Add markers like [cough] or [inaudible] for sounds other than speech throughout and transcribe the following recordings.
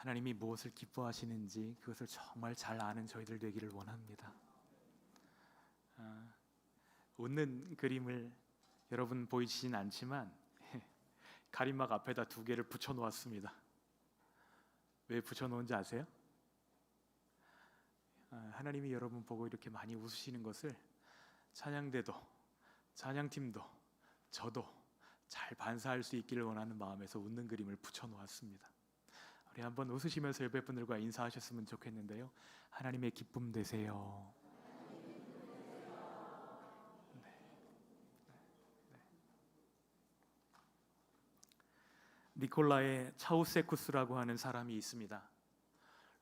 하나님이 무엇을 기뻐하시는지 그것을 정말 잘 아는 저희들 되기를 원합니다. 아, 웃는 그림을 여러분 보이시진 않지만 [laughs] 가림막 앞에다 두 개를 붙여 놓았습니다. 왜 붙여 놓은지 아세요? 아, 하나님이 여러분 보고 이렇게 많이 웃으시는 것을 찬양대도 찬양팀도 저도 잘 반사할 수 있기를 원하는 마음에서 웃는 그림을 붙여 놓았습니다. 우리 한번 웃으시면서 옆에 분들과 인사하셨으면 좋겠는데요. 하나님의 기쁨 되세요. 니콜라의 차우세쿠스라고 하는 사람이 있습니다.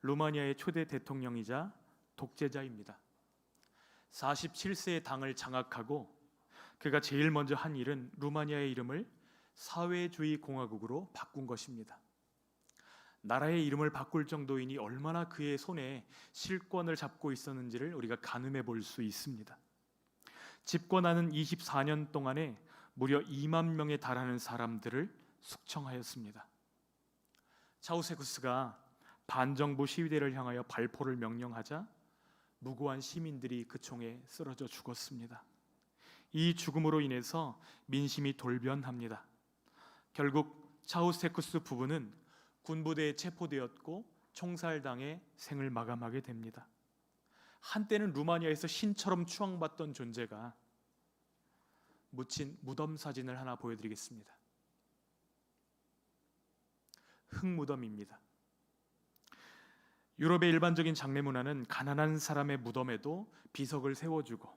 루마니아의 초대 대통령이자 독재자입니다. 47세의 당을 장악하고 그가 제일 먼저 한 일은 루마니아의 이름을 사회주의 공화국으로 바꾼 것입니다. 나라의 이름을 바꿀 정도이니 얼마나 그의 손에 실권을 잡고 있었는지를 우리가 가늠해 볼 수 있습니다. 집권하는 24년 동안에 무려 2만 명에 달하는 사람들을 숙청하였습니다. 차우세쿠스가 반정부 시위대를 향하여 발포를 명령하자 무고한 시민들이 그 총에 쓰러져 죽었습니다. 이 죽음으로 인해서 민심이 돌변합니다. 결국 차우세쿠스 부부는 군부대에 체포되었고 총살당해 생을 마감하게 됩니다. 한때는 루마니아에서 신처럼 추앙받던 존재가 묻힌 무덤 사진을 하나 보여드리겠습니다. 흙무덤입니다. 유럽의 일반적인 장례 문화는 가난한 사람의 무덤에도 비석을 세워주고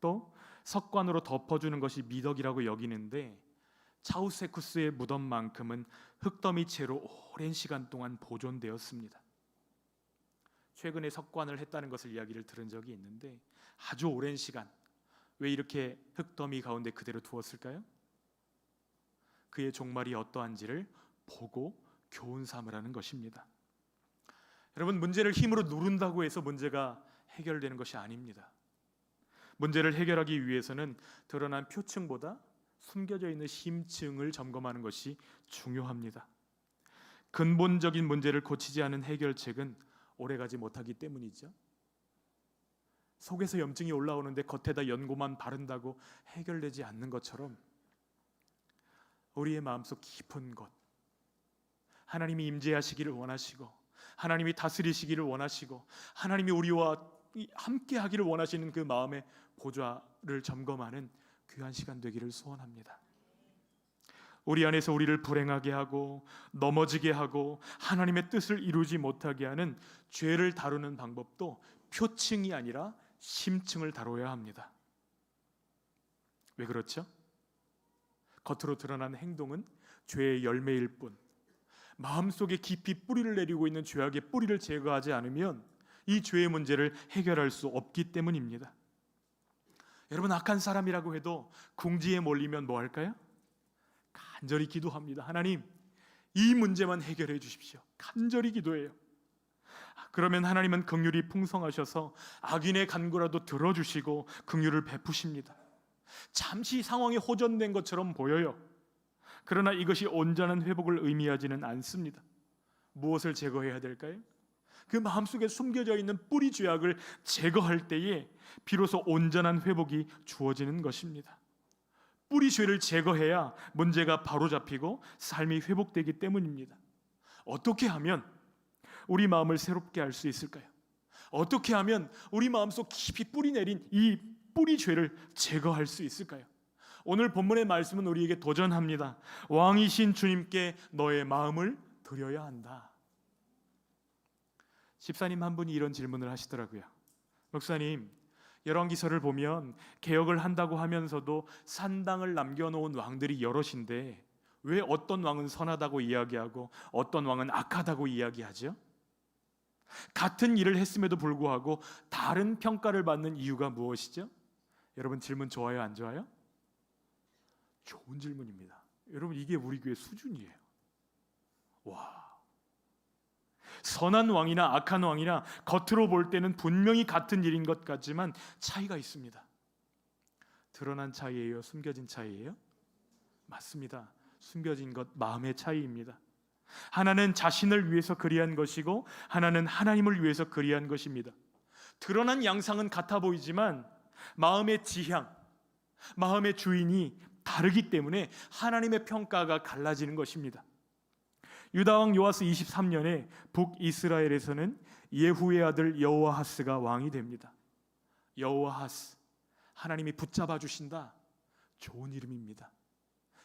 또 석관으로 덮어주는 것이 미덕이라고 여기는데 차우세쿠스의 무덤만큼은 흙더미 채로 오랜 시간 동안 보존되었습니다. 최근에 석관을 했다는 것을 이야기를 들은 적이 있는데 아주 오랜 시간 왜 이렇게 흙더미 가운데 그대로 두었을까요? 그의 종말이 어떠한지를 보고 교훈 삼으라는 것입니다. 여러분 문제를 힘으로 누른다고 해서 문제가 해결되는 것이 아닙니다. 문제를 해결하기 위해서는 드러난 표층보다 숨겨져 있는 심층을 점검하는 것이 중요합니다. 근본적인 문제를 고치지 않은 해결책은 오래가지 못하기 때문이죠. 속에서 염증이 올라오는데 겉에다 연고만 바른다고 해결되지 않는 것처럼 우리의 마음속 깊은 곳 하나님이 임재하시기를 원하시고 하나님이 다스리시기를 원하시고 하나님이 우리와 함께 하기를 원하시는 그 마음의 보좌를 점검하는 귀한 시간 되기를 소원합니다. 우리 안에서 우리를 불행하게 하고 넘어지게 하고 하나님의 뜻을 이루지 못하게 하는 죄를 다루는 방법도 표층이 아니라 심층을 다뤄야 합니다. 왜 그렇죠? 겉으로 드러난 행동은 죄의 열매일 뿐 마음속에 깊이 뿌리를 내리고 있는 죄악의 뿌리를 제거하지 않으면 이 죄의 문제를 해결할 수 없기 때문입니다. 여러분 악한 사람이라고 해도 궁지에 몰리면 뭐 할까요? 간절히 기도합니다. 하나님, 이 문제만 해결해 주십시오. 간절히 기도해요. 그러면 하나님은 긍휼이 풍성하셔서 악인의 간구라도 들어주시고 긍휼을 베푸십니다. 잠시 상황이 호전된 것처럼 보여요. 그러나 이것이 온전한 회복을 의미하지는 않습니다. 무엇을 제거해야 될까요? 그 마음속에 숨겨져 있는 뿌리 죄악을 제거할 때에 비로소 온전한 회복이 주어지는 것입니다. 뿌리 죄를 제거해야 문제가 바로 잡히고 삶이 회복되기 때문입니다. 어떻게 하면 우리 마음을 새롭게 할 수 있을까요? 어떻게 하면 우리 마음속 깊이 뿌리 내린 이 뿌리 죄를 제거할 수 있을까요? 오늘 본문의 말씀은 우리에게 도전합니다. 왕이신 주님께 너의 마음을 드려야 한다. 집사님 한 분이 이런 질문을 하시더라고요. 목사님, 열왕기서를 보면 개혁을 한다고 하면서도 산당을 남겨놓은 왕들이 여럿인데 왜 어떤 왕은 선하다고 이야기하고 어떤 왕은 악하다고 이야기하죠? 같은 일을 했음에도 불구하고 다른 평가를 받는 이유가 무엇이죠? 여러분 질문 좋아요, 안 좋아요? 좋은 질문입니다. 여러분 이게 우리 교회 수준이에요. 와. 선한 왕이나 악한 왕이나 겉으로 볼 때는 분명히 같은 일인 것 같지만 차이가 있습니다. 드러난 차이예요, 숨겨진 차이예요? 맞습니다. 숨겨진 것 마음의 차이입니다. 하나는 자신을 위해서 그리한 것이고 하나는 하나님을 위해서 그리한 것입니다. 드러난 양상은 같아 보이지만 마음의 지향, 마음의 주인이 다르기 때문에 하나님의 평가가 갈라지는 것입니다. 유다왕 요아스 23년에 북이스라엘에서는 예후의 아들 여호아하스가 왕이 됩니다. 여호아하스 하나님이 붙잡아 주신다. 좋은 이름입니다.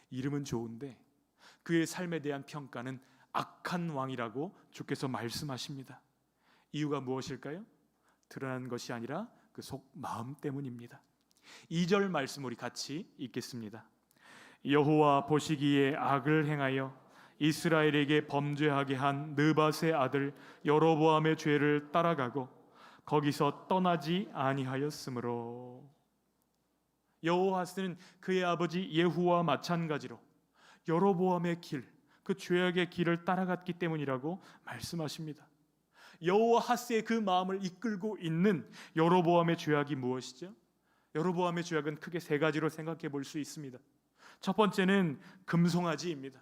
이름은 좋은데 그의 삶에 대한 평가는 악한 왕이라고 주께서 말씀하십니다. 이유가 무엇일까요? 드러난 것이 아니라 그 속 마음 때문입니다. 2절 말씀 우리 같이 읽겠습니다. 여호와 보시기에 악을 행하여 이스라엘에게 범죄하게 한 느밧의 아들 여로보암의 죄를 따라가고 거기서 떠나지 아니하였으므로 여호와스는 그의 아버지 예후와 마찬가지로 여로보암의 길, 그 죄악의 길을 따라갔기 때문이라고 말씀하십니다. 여호와하스의 그 마음을 이끌고 있는 여로보암의 죄악이 무엇이죠? 여로보암의 죄악은 크게 세 가지로 생각해 볼 수 있습니다. 첫 번째는 금송아지입니다.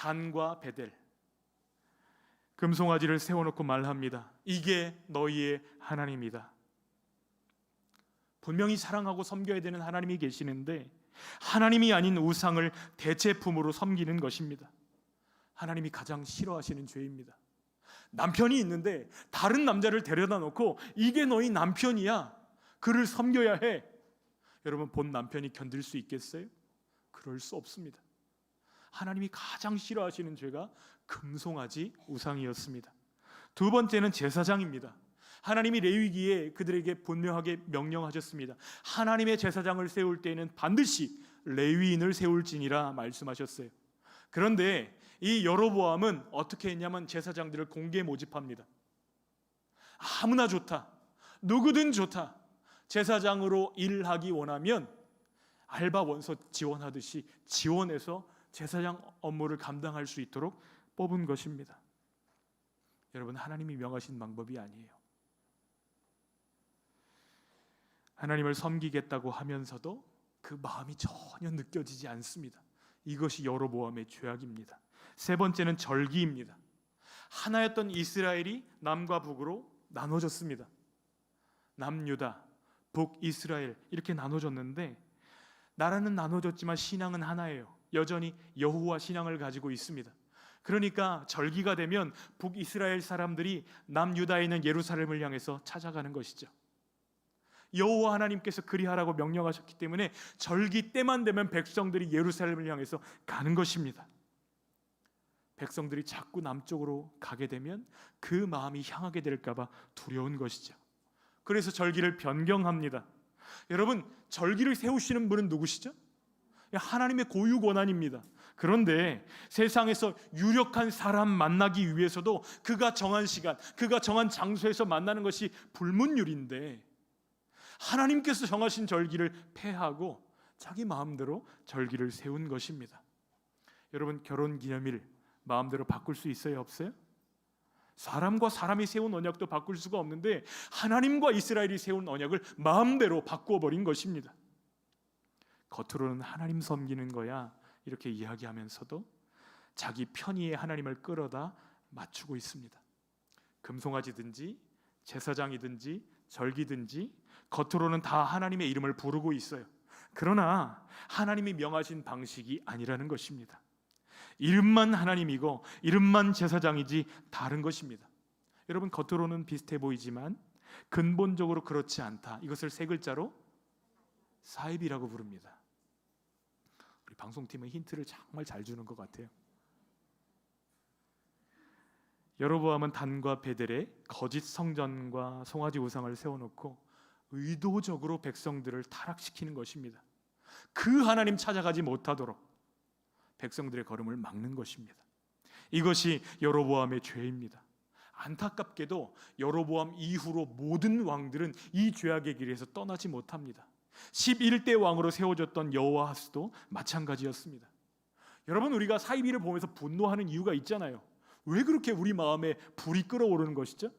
단과 베델. 금송아지를 세워놓고 말합니다. 이게 너희의 하나님이다. 분명히 사랑하고 섬겨야 되는 하나님이 계시는데 하나님이 아닌 우상을 대체품으로 섬기는 것입니다. 하나님이 가장 싫어하시는 죄입니다. 남편이 있는데 다른 남자를 데려다 놓고 이게 너희 남편이야. 그를 섬겨야 해. 여러분 본 남편이 견딜 수 있겠어요? 그럴 수 없습니다. 하나님이 가장 싫어하시는 죄가 금송아지 우상이었습니다. 두 번째는 제사장입니다. 하나님이 레위기에 그들에게 분명하게 명령하셨습니다. 하나님의 제사장을 세울 때에는 반드시 레위인을 세울지니라 말씀하셨어요. 그런데 이 여로보암은 어떻게 했냐면 제사장들을 공개 모집합니다. 아무나 좋다. 누구든 좋다. 제사장으로 일하기 원하면 알바 원서 지원하듯이 지원해서 제사장 업무를 감당할 수 있도록 뽑은 것입니다. 여러분 하나님이 명하신 방법이 아니에요. 하나님을 섬기겠다고 하면서도 그 마음이 전혀 느껴지지 않습니다. 이것이 여로보암의 죄악입니다. 세 번째는 절기입니다. 하나였던 이스라엘이 남과 북으로 나눠졌습니다. 남유다, 북이스라엘 이렇게 나눠졌는데 나라는 나눠졌지만 신앙은 하나예요. 여전히 여호와 신앙을 가지고 있습니다. 그러니까 절기가 되면 북이스라엘 사람들이 남유다에 있는 예루살렘을 향해서 찾아가는 것이죠. 여호와 하나님께서 그리하라고 명령하셨기 때문에 절기 때만 되면 백성들이 예루살렘을 향해서 가는 것입니다. 백성들이 자꾸 남쪽으로 가게 되면 그 마음이 향하게 될까봐 두려운 것이죠. 그래서 절기를 변경합니다. 여러분, 절기를 세우시는 분은 누구시죠? 하나님의 고유 권한입니다. 그런데 세상에서 유력한 사람 만나기 위해서도 그가 정한 시간, 그가 정한 장소에서 만나는 것이 불문율인데 하나님께서 정하신 절기를 폐하고 자기 마음대로 절기를 세운 것입니다. 여러분 결혼 기념일 마음대로 바꿀 수 있어요, 없어요? 사람과 사람이 세운 언약도 바꿀 수가 없는데 하나님과 이스라엘이 세운 언약을 마음대로 바꾸어 버린 것입니다. 겉으로는 하나님 섬기는 거야 이렇게 이야기하면서도 자기 편의에 하나님을 끌어다 맞추고 있습니다. 금송아지든지 제사장이든지 절기든지 겉으로는 다 하나님의 이름을 부르고 있어요. 그러나 하나님이 명하신 방식이 아니라는 것입니다. 이름만 하나님이고 이름만 제사장이지 다른 것입니다. 여러분 겉으로는 비슷해 보이지만 근본적으로 그렇지 않다. 이것을 세 글자로 사입이라고 부릅니다. 방송팀은 힌트를 정말 잘 주는 것 같아요. 여로보암은 단과 베델에 거짓 성전과 송아지 우상을 세워놓고 의도적으로 백성들을 타락시키는 것입니다. 그 하나님 찾아가지 못하도록 백성들의 걸음을 막는 것입니다. 이것이 여로보암의 죄입니다. 안타깝게도 여로보암 이후로 모든 왕들은 이 죄악의 길에서 떠나지 못합니다. 11대 왕으로 세워졌던 여호와스도 마찬가지였습니다. 여러분 우리가 사이비를 보면서 분노하는 이유가 있잖아요. 왜 그렇게 우리 마음에 불이 끓어오르는 것이죠?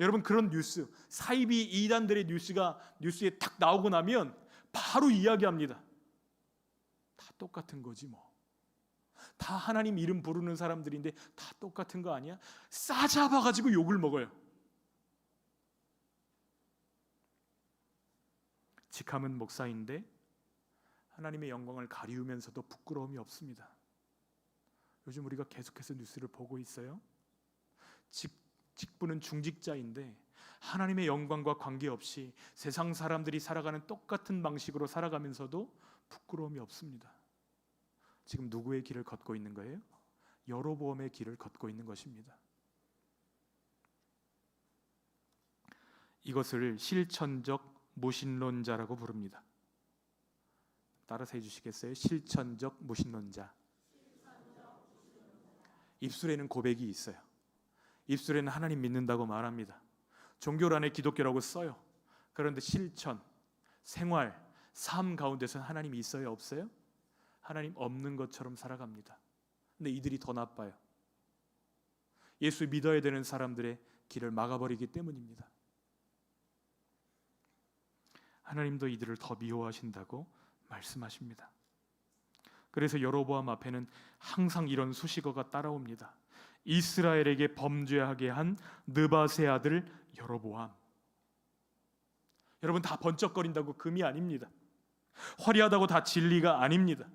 여러분 그런 뉴스, 사이비 이단들의 뉴스가 뉴스에 탁 나오고 나면 바로 이야기합니다. 다 똑같은 거지 뭐. 다 하나님 이름 부르는 사람들인데 다 똑같은 거 아니야? 싸잡아 가지고 욕을 먹어요. 직함은 목사인데 하나님의 영광을 가리우면서도 부끄러움이 없습니다. 요즘 우리가 계속해서 뉴스를 보고 있어요. 직, 직분은 중직자인데 하나님의 영광과 관계없이 세상 사람들이 살아가는 똑같은 방식으로 살아가면서도 부끄러움이 없습니다. 지금 누구의 길을 걷고 있는 거예요? 여로보암의 길을 걷고 있는 것입니다. 이것을 실천적 무신론자라고 부릅니다. 따라서 해주시겠어요? 실천적 무신론자. 입술에는 고백이 있어요. 입술에는 하나님 믿는다고 말합니다. 종교란에 기독교라고 써요. 그런데 실천, 생활, 삶 가운데서 하나님이 있어요, 없어요? 하나님 없는 것처럼 살아갑니다. 근데 이들이 더 나빠요. 예수 믿어야 되는 사람들의 길을 막아버리기 때문입니다. 하나님도 이들을 더 미워하신다고 말씀하십니다. 그래서 여로보암 앞에는 항상 이런 수식어가 따라옵니다. 이스라엘에게 범죄하게 한 느바세 아들 여로보암. 여러분 다 번쩍거린다고 금이 아닙니다. 화려하다고 다 진리가 아닙니다.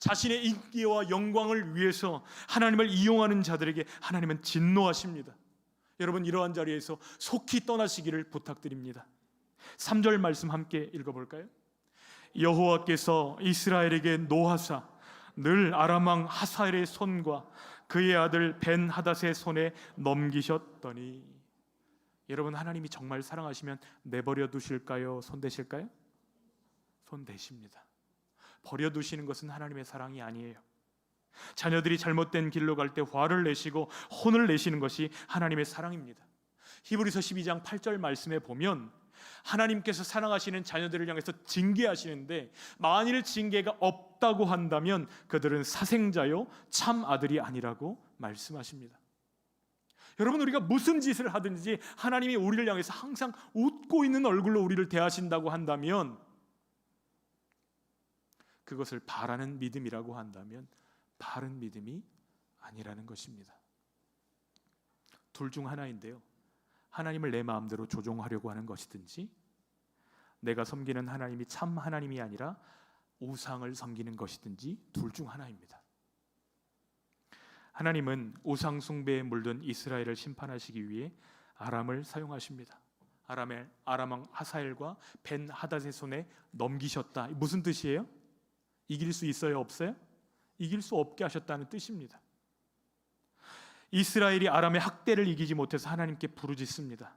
자신의 인기와 영광을 위해서 하나님을 이용하는 자들에게 하나님은 진노하십니다. 여러분 이러한 자리에서 속히 떠나시기를 부탁드립니다. 3절 말씀 함께 읽어 볼까요? 여호와께서 이스라엘에게 노하사 늘 아람왕 하사엘의 손과 그의 아들 벤 하닷의 손에 넘기셨더니 여러분 하나님이 정말 사랑하시면 내버려 두실까요? 손 대실까요? 손 대십니다. 버려 두시는 것은 하나님의 사랑이 아니에요. 자녀들이 잘못된 길로 갈 때 화를 내시고 혼을 내시는 것이 하나님의 사랑입니다. 히브리서 12장 8절 말씀에 보면 하나님께서 사랑하시는 자녀들을 향해서 징계하시는데 만일 징계가 없다고 한다면 그들은 사생자요 참 아들이 아니라고 말씀하십니다. 여러분 우리가 무슨 짓을 하든지 하나님이 우리를 향해서 항상 웃고 있는 얼굴로 우리를 대하신다고 한다면 그것을 바라는 믿음이라고 한다면 바른 믿음이 아니라는 것입니다. 둘 중 하나인데요. 하나님을 내 마음대로 조종하려고 하는 것이든지 내가 섬기는 하나님이 참 하나님이 아니라 우상을 섬기는 것이든지 둘 중 하나입니다. 하나님은 우상 숭배에 물든 이스라엘을 심판하시기 위해 아람을 사용하십니다. 아람의 아람왕 하사엘과 벤 하닷의 손에 넘기셨다. 무슨 뜻이에요? 이길 수 있어요, 없어요? 이길 수 없게 하셨다는 뜻입니다. 이스라엘이 아람의 학대를 이기지 못해서 하나님께 부르짖습니다.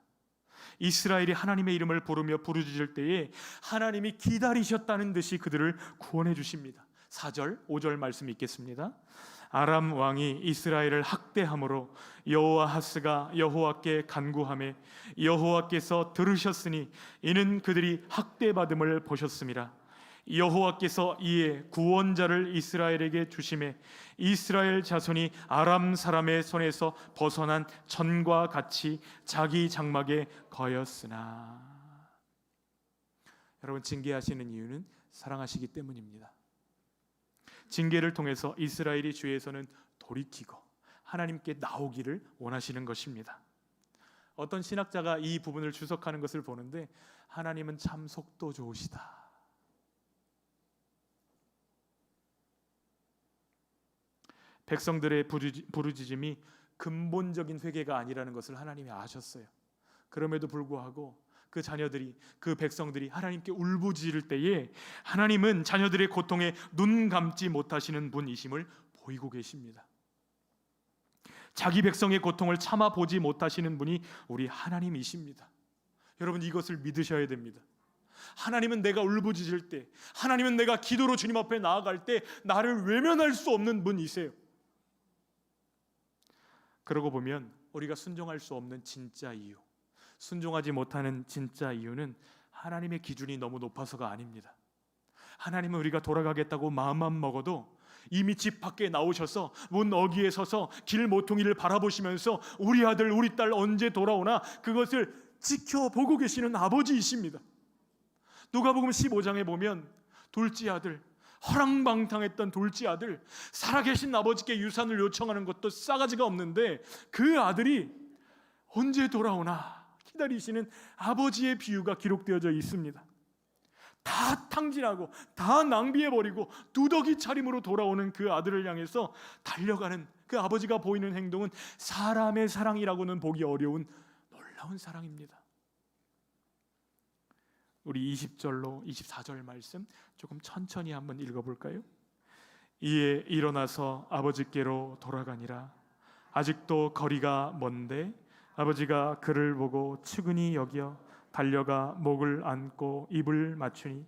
이스라엘이 하나님의 이름을 부르며 부르짖을 때에 하나님이 기다리셨다는 듯이 그들을 구원해 주십니다. 4절, 5절 말씀 읽겠습니다. 아람 왕이 이스라엘을 학대함으로 여호와하스가 여호와께 간구함에 여호와께서 들으셨으니 이는 그들이 학대받음을 보셨음이라. 여호와께서 이에 구원자를 이스라엘에게 주심에 이스라엘 자손이 아람 사람의 손에서 벗어난 전과 같이 자기 장막에 거였으나 여러분 징계하시는 이유는 사랑하시기 때문입니다. 징계를 통해서 이스라엘이 주에서는 돌이키고 하나님께 나오기를 원하시는 것입니다. 어떤 신학자가 이 부분을 주석하는 것을 보는데 하나님은 참 속도 좋으시다. 백성들의 부르짖음이 근본적인 회개가 아니라는 것을 하나님이 아셨어요. 그럼에도 불구하고 그 자녀들이 그 백성들이 하나님께 울부짖을 때에 하나님은 자녀들의 고통에 눈 감지 못하시는 분이심을 보이고 계십니다. 자기 백성의 고통을 참아 보지 못하시는 분이 우리 하나님이십니다. 여러분 이것을 믿으셔야 됩니다. 하나님은 내가 울부짖을 때, 하나님은 내가 기도로 주님 앞에 나아갈 때 나를 외면할 수 없는 분이세요. 그러고 보면 우리가 순종할 수 없는 진짜 이유, 순종하지 못하는 진짜 이유는 하나님의 기준이 너무 높아서가 아닙니다. 하나님은 우리가 돌아가겠다고 마음만 먹어도 이미 집 밖에 나오셔서 문 어귀에 서서 길 모퉁이를 바라보시면서 우리 아들 우리 딸 언제 돌아오나 그것을 지켜보고 계시는 아버지이십니다. 누가복음 15장에 보면 둘째 아들 허랑방탕했던 돌지 아들 살아계신 아버지께 유산을 요청하는 것도 싸가지가 없는데 그 아들이 언제 돌아오나 기다리시는 아버지의 비유가 기록되어져 있습니다. 다 탕진하고 다 낭비해 버리고 두더기 차림으로 돌아오는 그 아들을 향해서 달려가는 그 아버지가 보이는 행동은 사람의 사랑이라고는 보기 어려운 놀라운 사랑입니다. 우리 20절로 24절 말씀 조금 천천히 한번 읽어 볼까요? 이에 일어나서 아버지께로 돌아가니라 아직도 거리가 먼데 아버지가 그를 보고 측은히 여겨 달려가 목을 안고 입을 맞추니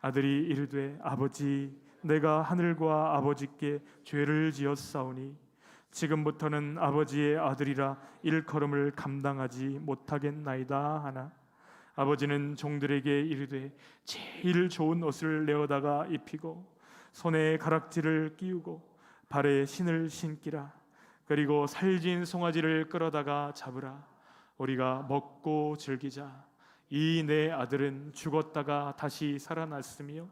아들이 이르되 아버지 내가 하늘과 아버지께 죄를 지었사오니 지금부터는 아버지의 아들이라 일컬음을 감당하지 못하겠나이다 하나 아버지는 종들에게 이르되 제일 좋은 옷을 내어다가 입히고 손에 가락지를 끼우고 발에 신을 신기라. 그리고 살진 송아지를 끌어다가 잡으라. 우리가 먹고 즐기자. 이 내 아들은 죽었다가 다시 살아났으며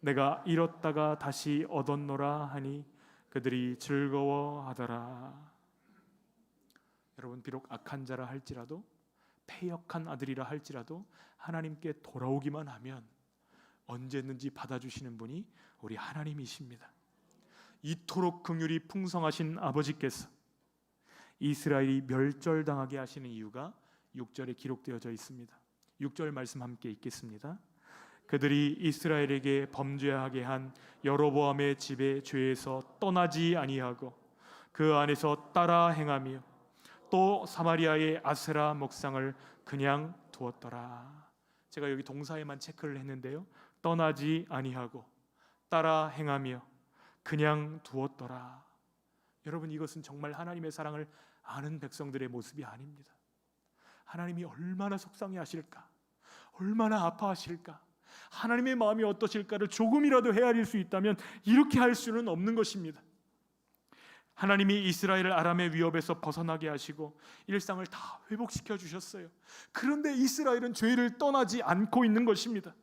내가 잃었다가 다시 얻었노라 하니 그들이 즐거워하더라. 여러분 비록 악한 자라 할지라도 패역한 아들이라 할지라도 하나님께 돌아오기만 하면 언제든지 받아주시는 분이 우리 하나님이십니다. 이토록 긍휼이 풍성하신 아버지께서 이스라엘이 멸절당하게 하시는 이유가 6절에 기록되어져 있습니다. 6절 말씀 함께 읽겠습니다. 그들이 이스라엘에게 범죄하게 한 여로보암의 집의 죄에서 떠나지 아니하고 그 안에서 따라 행하며 또 사마리아의 아세라 목상을 그냥 두었더라. 제가 여기 동사에만 체크를 했는데요. 떠나지 아니하고 따라 행하며 그냥 두었더라. 여러분 이것은 정말 하나님의 사랑을 아는 백성들의 모습이 아닙니다. 하나님이 얼마나 속상해 하실까? 얼마나 아파하실까? 하나님의 마음이 어떠실까를 조금이라도 헤아릴 수 있다면 이렇게 할 수는 없는 것입니다. 하나님이 이스라엘을 아람의 위협에서 벗어나게 하시고 일상을 다 회복시켜 주셨어요. 그런데 이스라엘은 죄를 떠나지 않고 있는 것입니다.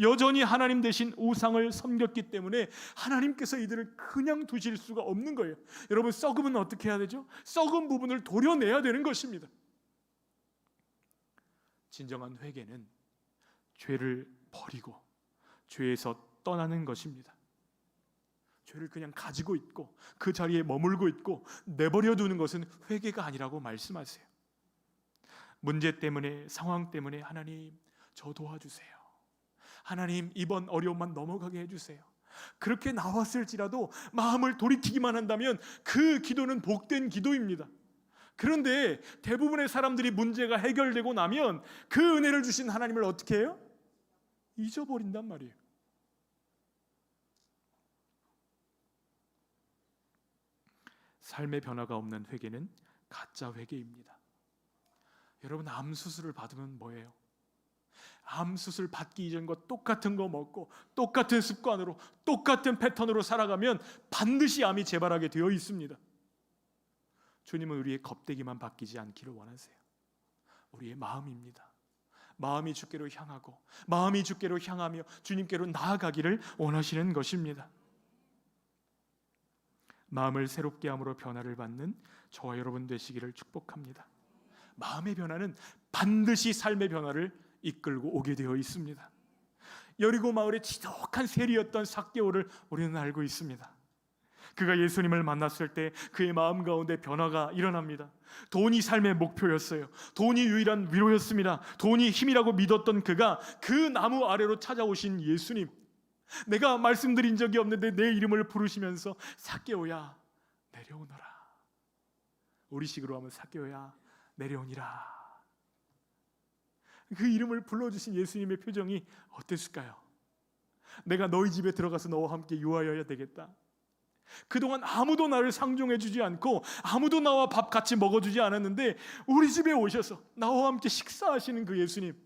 여전히 하나님 대신 우상을 섬겼기 때문에 하나님께서 이들을 그냥 두실 수가 없는 거예요. 여러분 썩으면 어떻게 해야 되죠? 썩은 부분을 도려내야 되는 것입니다. 진정한 회개는 죄를 버리고 죄에서 떠나는 것입니다. 죄를 그냥 가지고 있고 그 자리에 머물고 있고 내버려 두는 것은 회개가 아니라고 말씀하세요. 문제 때문에 상황 때문에 하나님 저 도와주세요. 하나님 이번 어려움만 넘어가게 해주세요. 그렇게 나왔을지라도 마음을 돌이키기만 한다면 그 기도는 복된 기도입니다. 그런데 대부분의 사람들이 문제가 해결되고 나면 그 은혜를 주신 하나님을 어떻게 해요? 잊어버린단 말이에요. 삶의 변화가 없는 회개는 가짜 회개입니다. 여러분 암 수술을 받으면 뭐예요? 암 수술 받기 이전과 똑같은 거 먹고 똑같은 습관으로 똑같은 패턴으로 살아가면 반드시 암이 재발하게 되어 있습니다. 주님은 우리의 겁대기만 바뀌지 않기를 원하세요. 우리의 마음입니다. 마음이 주께로 향하고 마음이 주께로 향하며 주님께로 나아가기를 원하시는 것입니다. 마음을 새롭게 함으로 변화를 받는 저와 여러분 되시기를 축복합니다. 마음의 변화는 반드시 삶의 변화를 이끌고 오게 되어 있습니다. 여리고 마을의 지독한 세리였던 삭개오를 우리는 알고 있습니다. 그가 예수님을 만났을 때 그의 마음 가운데 변화가 일어납니다. 돈이 삶의 목표였어요. 돈이 유일한 위로였습니다. 돈이 힘이라고 믿었던 그가 그 나무 아래로 찾아오신 예수님. 내가 말씀드린 적이 없는데 내 이름을 부르시면서 삭개오야 내려오너라. 우리식으로 하면 삭개오야 내려오니라. 그 이름을 불러주신 예수님의 표정이 어땠을까요? 내가 너희 집에 들어가서 너와 함께 유하여야 되겠다. 그동안 아무도 나를 상종해 주지 않고 아무도 나와 밥 같이 먹어 주지 않았는데 우리 집에 오셔서 나와 함께 식사하시는 그 예수님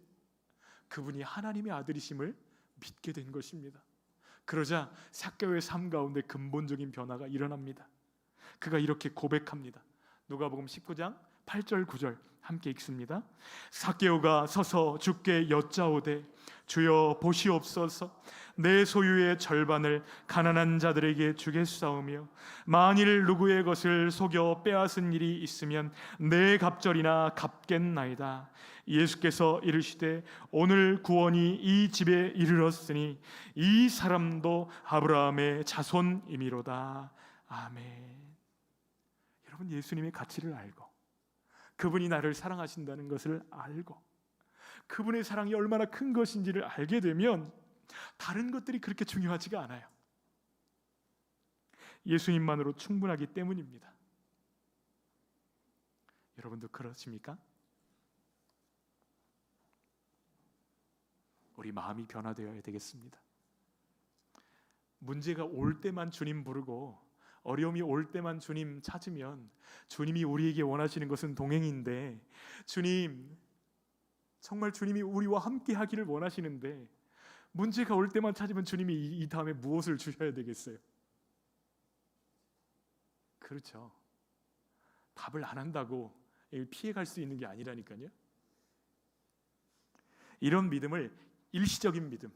그분이 하나님의 아들이심을 믿게 된 것입니다. 그러자 삭개오의 삶 가운데 근본적인 변화가 일어납니다. 그가 이렇게 고백합니다. 누가복음 19장 8절 9절 함께 읽습니다. 사개오가 서서 주께 여짜오되 주여 보시옵소서 내 소유의 절반을 가난한 자들에게 주겠사오며 만일 누구의 것을 속여 빼앗은 일이 있으면 내 갑절이나 갚겠나이다. 예수께서 이르시되 오늘 구원이 이 집에 이르렀으니 이 사람도 아브라함의 자손이미로다. 아멘. 여러분 예수님의 가치를 알고 그분이 나를 사랑하신다는 것을 알고 그분의 사랑이 얼마나 큰 것인지를 알게 되면 다른 것들이 그렇게 중요하지가 않아요. 예수님만으로 충분하기 때문입니다. 여러분도 그렇습니까? 우리 마음이 변화되어야 되겠습니다. 문제가 올 때만 주님 부르고 어려움이 올 때만 주님 찾으면 주님이 우리에게 원하시는 것은 동행인데 주님 정말 주님이 우리와 함께 하기를 원하시는데 문제가 올 때만 찾으면 주님이 이, 이 다음에 무엇을 주셔야 되겠어요? 그렇죠. 답을 안 한다고 피해갈 수 있는 게 아니라니까요. 이런 믿음을 일시적인 믿음,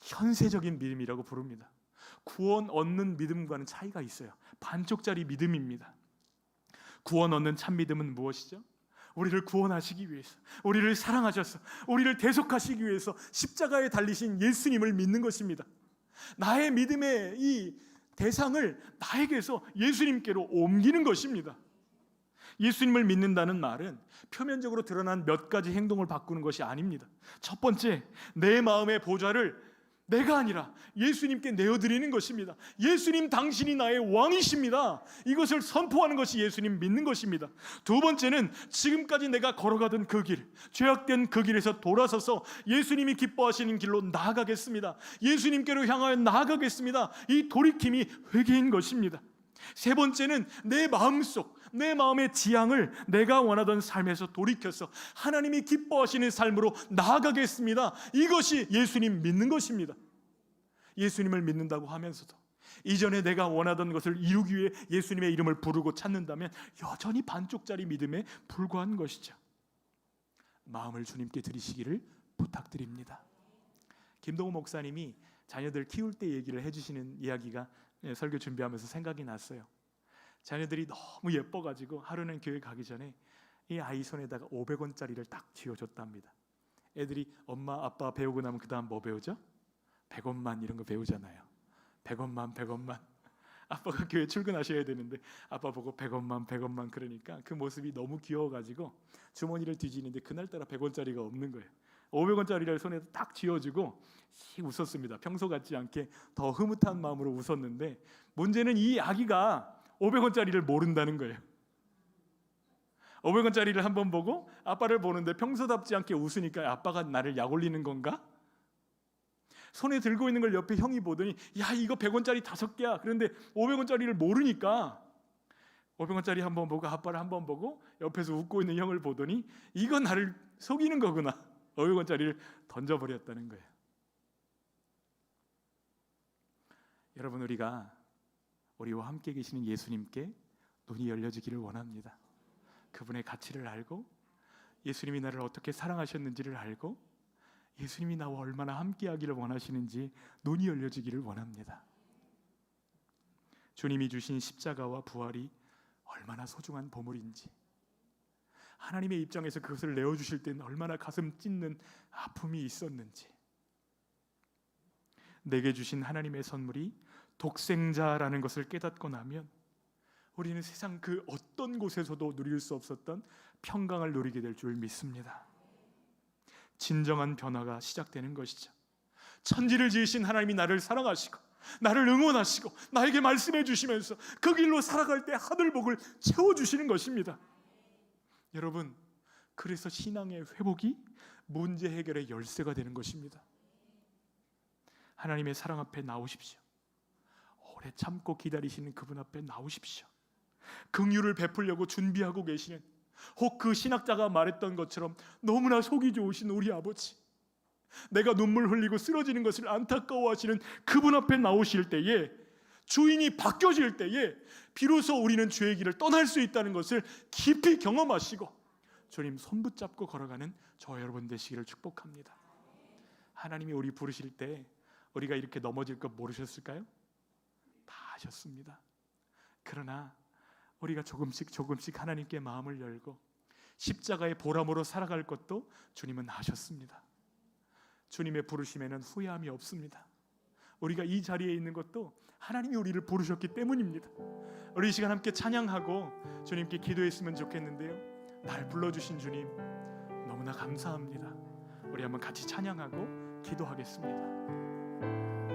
현세적인 믿음이라고 부릅니다. 구원 얻는 믿음과는 차이가 있어요. 반쪽짜리 믿음입니다. 구원 얻는 참 믿음은 무엇이죠? 우리를 구원하시기 위해서, 우리를 사랑하셔서, 우리를 대속하시기 위해서 십자가에 달리신 예수님을 믿는 것입니다. 나의 믿음의 이 대상을 나에게서 예수님께로 옮기는 것입니다. 예수님을 믿는다는 말은 표면적으로 드러난 몇 가지 행동을 바꾸는 것이 아닙니다. 첫 번째, 내 마음의 보좌를 내가 아니라 예수님께 내어드리는 것입니다. 예수님 당신이 나의 왕이십니다. 이것을 선포하는 것이 예수님 믿는 것입니다. 두 번째는 지금까지 내가 걸어가던 그 길, 죄악된 그 길에서 돌아서서 예수님이 기뻐하시는 길로 나아가겠습니다. 예수님께로 향하여 나아가겠습니다. 이 돌이킴이 회개인 것입니다. 세 번째는 내 마음속 내 마음의 지향을 내가 원하던 삶에서 돌이켜서 하나님이 기뻐하시는 삶으로 나아가겠습니다. 이것이 예수님 믿는 것입니다. 예수님을 믿는다고 하면서도 이전에 내가 원하던 것을 이루기 위해 예수님의 이름을 부르고 찾는다면 여전히 반쪽짜리 믿음에 불과한 것이죠. 마음을 주님께 드리시기를 부탁드립니다. 김동호 목사님이 자녀들 키울 때 얘기를 해주시는 이야기가 예, 설교 준비하면서 생각이 났어요. 자녀들이 너무 예뻐가지고 하루는 교회 가기 전에 이 아이 손에다가 500원짜리를 딱 쥐어줬답니다. 애들이 엄마 아빠 배우고 나면 그 다음 뭐 배우죠? 100원만 이런 거 배우잖아요. 100원만 100원만 아빠가 교회 출근하셔야 되는데 아빠 보고 100원만 100원만 그러니까 그 모습이 너무 귀여워가지고 주머니를 뒤지는데 그날따라 100원짜리가 없는 거예요. 500원짜리를 손에 딱 쥐어주고 씩 웃었습니다. 평소 같지 않게 더 흐뭇한 마음으로 웃었는데 문제는 이 아기가 500원짜리를 모른다는 거예요. 500원짜리를 한번 보고 아빠를 보는데 평소답지 않게 웃으니까 아빠가 나를 약 올리는 건가? 손에 들고 있는 걸 옆에 형이 보더니 야 이거 100원짜리 다섯 개야. 그런데 500원짜리를 모르니까 500원짜리 한번 보고 아빠를 한번 보고 옆에서 웃고 있는 형을 보더니 이건 나를 속이는 거구나. 500원짜리를 던져버렸다는 거예요. 여러분 우리가 우리와 함께 계시는 예수님께 눈이 열려지기를 원합니다. 그분의 가치를 알고 예수님이 나를 어떻게 사랑하셨는지를 알고 예수님이 나와 얼마나 함께하기를 원하시는지 눈이 열려지기를 원합니다. 주님이 주신 십자가와 부활이 얼마나 소중한 보물인지 하나님의 입장에서 그것을 내어 주실 때는 얼마나 가슴 찢는 아픔이 있었는지 내게 주신 하나님의 선물이 독생자라는 것을 깨닫고 나면 우리는 세상 그 어떤 곳에서도 누릴 수 없었던 평강을 누리게 될 줄 믿습니다. 진정한 변화가 시작되는 것이죠. 천지를 지으신 하나님이 나를 사랑하시고 나를 응원하시고 나에게 말씀해 주시면서 그 길로 살아갈 때 하늘 복을 채워 주시는 것입니다. 여러분, 그래서 신앙의 회복이 문제 해결의 열쇠가 되는 것입니다. 하나님의 사랑 앞에 나오십시오. 오래 참고 기다리시는 그분 앞에 나오십시오. 긍휼을 베풀려고 준비하고 계시는 혹 그 신학자가 말했던 것처럼 너무나 속이 좋으신 우리 아버지. 내가 눈물 흘리고 쓰러지는 것을 안타까워하시는 그분 앞에 나오실 때에 주인이 바뀌어질 때에 비로소 우리는 주의 길을 떠날 수 있다는 것을 깊이 경험하시고 주님 손 붙잡고 걸어가는 저 여러분 되시기를 축복합니다. 하나님이 우리 부르실 때 우리가 이렇게 넘어질 것 모르셨을까요? 다 아셨습니다. 그러나 우리가 조금씩 조금씩 하나님께 마음을 열고 십자가의 보람으로 살아갈 것도 주님은 아셨습니다. 주님의 부르심에는 후회함이 없습니다. 우리가 이 자리에 있는 것도 하나님이 우리를 부르셨기 때문입니다. 우리 이 시간 함께 찬양하고 주님께 기도했으면 좋겠는데요. 날 불러주신 주님 너무나 감사합니다. 우리 한번 같이 찬양하고 기도하겠습니다.